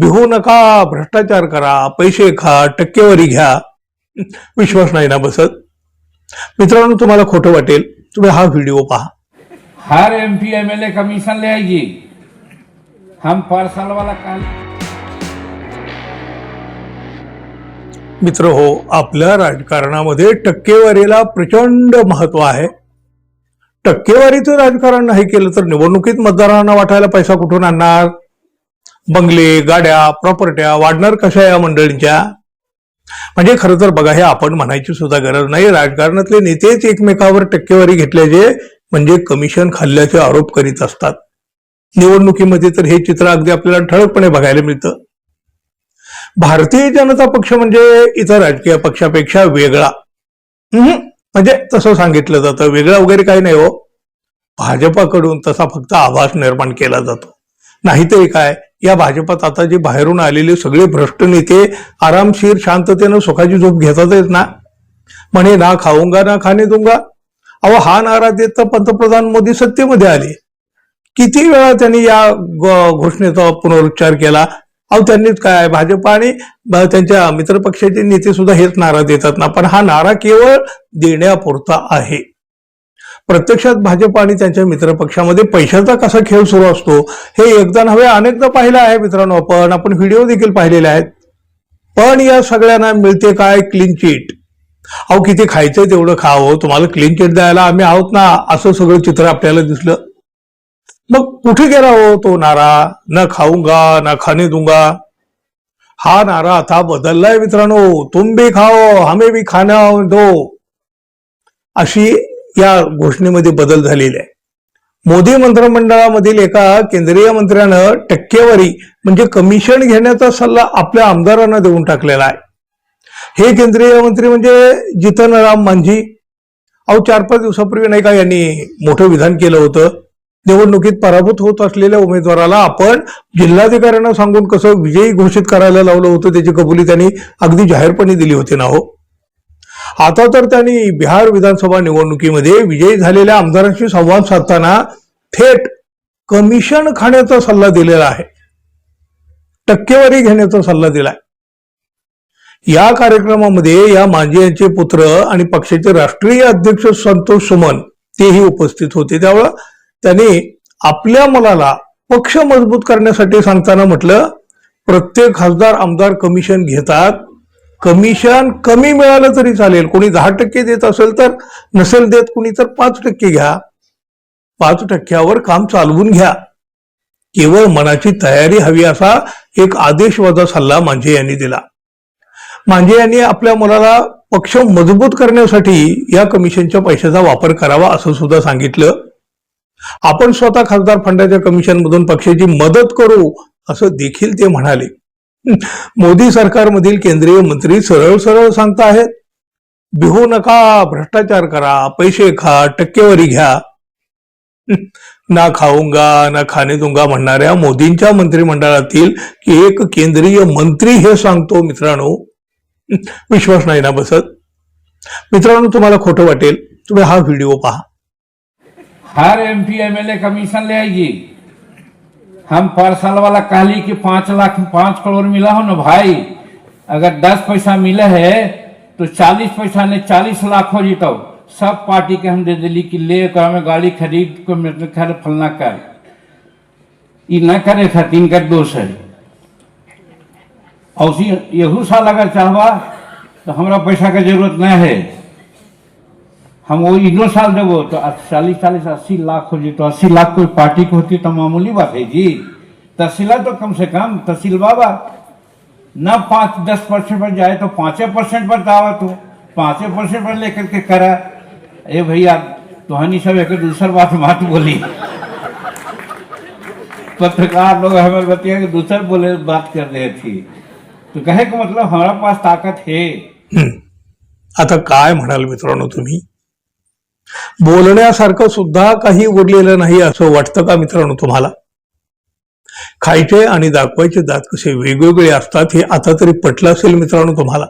बिहू नका भ्रष्टाचार करा पैसे खा टक्केवारी घ्या. विश्वास नाही ना बसत. मित्रांनो तुम्हाला खोटं वाटेल. तुम्ही हा व्हिडिओ पहा. हर M P M L A commission ले आइए. हम पर साल वाला काम मित्र हो आपल्या राजकारणामध्ये टक्केवारीला प्रचंड महत्त्व आहे. टक्केवारीचं राजकारण नाही केलं तर निवडणुकीत मतदारांना वाटायला पैसा कुठून आणणार? बंगले गाड्या प्रॉपर्ट्या वाढणार कशा या मंडळींच्या? म्हणजे खरं तर बघा हे आपण म्हणायची सुद्धा गरज नाही. राजकारणातले नेतेच एकमेकावर टक्केवारी घेतल्याचे म्हणजे कमिशन खाल्ल्याचे आरोप करीत असतात. निवडणुकीमध्ये तर हे चित्र अगदी आपल्याला ठळकपणे बघायला मिळतं. भारतीय जनता पक्ष म्हणजे इतर राजकीय पक्षापेक्षा वेगळा. म्हणजे तसं सांगितलं जातं. वेगळा वगैरे काही नाही हो. भाजपाकडून तसा फक्त आभास निर्माण केला जातो. नाहीतरी काय या भाजपात आता जे बाहेरून आलेले सगळे भ्रष्ट नेते आरामशीर शांततेनं सुखाची झोप घेतात ना? म्हणे ना खाऊंगा ना खाणे दूंगा. अहो हा नारा देत तर पंतप्रधान मोदी सत्तेमध्ये आले. किती वेळा त्यांनी या घोषणेचा पुनरुच्चार केला? अहो त्यांनीच काय भाजप आणि त्यांच्या मित्रपक्षाचे नेते सुद्धा हेच नारा देतात ना? पण हा नारा केवळ देण्यापुरता आहे. प्रत्यक्षात भाजप आणि त्यांच्या मित्रपक्षामध्ये पैशाचा कसा खेळ सुरू असतो हे एकदा नव्हे अनेकदा पाहिलं आहे मित्रांनो आपण. आपण व्हिडिओ देखील पाहिलेले आहेत. पण या सगळ्यांना मिळते काय? क्लीन चिट अहो किती खायचंय तेवढं खावं हो. तुम्हाला क्लीन चिट द्यायला आम्ही आहोत ना? असं सगळं चित्र आपल्याला दिसलं. मग कुठे गेला हो तो नारा? न खाऊंगा न खाने दूंगा. हा नारा आता बदललाय मित्रांनो. तुम भी खाओ हमें भी खाना दो. अशी या घोषणेमध्ये बदल झालेला आहे मोदी मंत्रिमंडळामधील एका केंद्रीय मंत्र्यानं टक्केवारी म्हणजे कमिशन घेण्याचा सल्ला आपल्या आमदारांना देऊन टाकलेला आहे. हे केंद्रीय मंत्री म्हणजे जितन राम मांझी. अहो चार पाच दिवसापूर्वी नाही का यांनी मोठं विधान केलं होतं? निवडणुकीत पराभूत होत असलेल्या उमेदवाराला आपण जिल्हाधिकाऱ्यांना सांगून कसं विजयी घोषित करायला लावलं होतं त्याची कबुली त्यांनी अगदी जाहीरपणे दिली होती ना हो? आता तर त्यांनी बिहार विधानसभा निवडणुकीमध्ये विजयी झालेल्या आमदारांशी संवाद साधताना थेट कमिशन खाण्याचा सल्ला दिलेला आहे. टक्केवारी घेण्याचा सल्ला दिलाय. या कार्यक्रमामध्ये या मांझी यांचे पुत्र आणि पक्षाचे राष्ट्रीय अध्यक्ष संतोष सुमन तेही उपस्थित होते. त्यामुळं त्यांनी आपल्या मुलाला पक्ष मजबूत करण्यासाठी सांगताना म्हटलं प्रत्येक खासदार आमदार कमिशन घेतात कमिशन कमी मिळालं तरी चालेल. कोणी दहा टक्के देत असेल तर नसेल देत कोणी तर पाच टक्के घ्या. पाच टक्क्यावर काम चालवून घ्या. केवळ मनाची तयारी हवी असा एक आदेशवादा सल्ला मांझे यांनी दिला. मांझे यांनी आपल्या मुलाला पक्ष मजबूत करण्यासाठी या कमिशनच्या पैशाचा वापर करावा असं सुद्धा सांगितलं. आपण स्वतः खासदार फंडाच्या कमिशन मधून पक्षाची मदत करू असं देखील ते म्हणाले. मोदी सरकारमधील केंद्रीय मंत्री सरळ सरळ सांगताहेत बिहू नका भ्रष्टाचार करा पैसे खा टक्केवारी घ्या. ना खाऊंगा ना खाणे दुंगा म्हणणाऱ्या मोदींच्या मंत्रिमंडळातील एक केंद्रीय मंत्री हे सांगतो मित्रांनो. विश्वास नाही ना बसत. मित्रांनो तुम्हाला खोटं वाटेल. तुम्ही हा व्हिडिओ पहा. हर M P M L A ले हम पर साल वाला कहली कि पाँच लाख, पाँच करोड़ मिला हो ना भाई? अगर दस पैसा मिले है तो चालीस पैसा ने चालीस लाख हो जीतो सब पार्टी के हम दे दिली कि ले कर हमें गाड़ी खरीद को मतलब खर फलना कर ये न करे था, तीन का दोष है। और उसी यहू साल अगर चाहवा तो हमरा पैसा के ज़रूरत नहीं है। हम वो इनो साल देबो तो चालीस चालीस अस्सी लाख हो जी तो अस्सी लाख कोई पार्टी की होती तो मामूली बात है जी। तहसीला तो कम से कम तहसील बाबा न पाँच दस परसेंट पर जाए तो पाँचे परसेंट पर दावा तो पाँचे परसेंट पर लेकर के करा। ए भैया तुहानी सब एक दूसर बात मात बोली। पत्रकार लोग हमें बतिया कि दूसर बोले बात कर रहे थी। तो कहे का मतलब हमारा पास ताकत है। आता काय म्हणाल मित्रांनो तुम्ही? बोलण्यासारखं सुद्धा काही उरलेलं नाही असं वाटतं का मित्रांनो तुम्हाला? खायचे आणि दाखवायचे दात कसे वेगवेगळे असतात हे आता तरी पटलं असेल मित्रांनो तुम्हाला.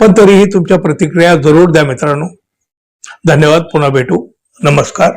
पण तरीही तुमच्या प्रतिक्रिया जरूर द्या मित्रांनो. धन्यवाद पुन्हा भेटू. नमस्कार.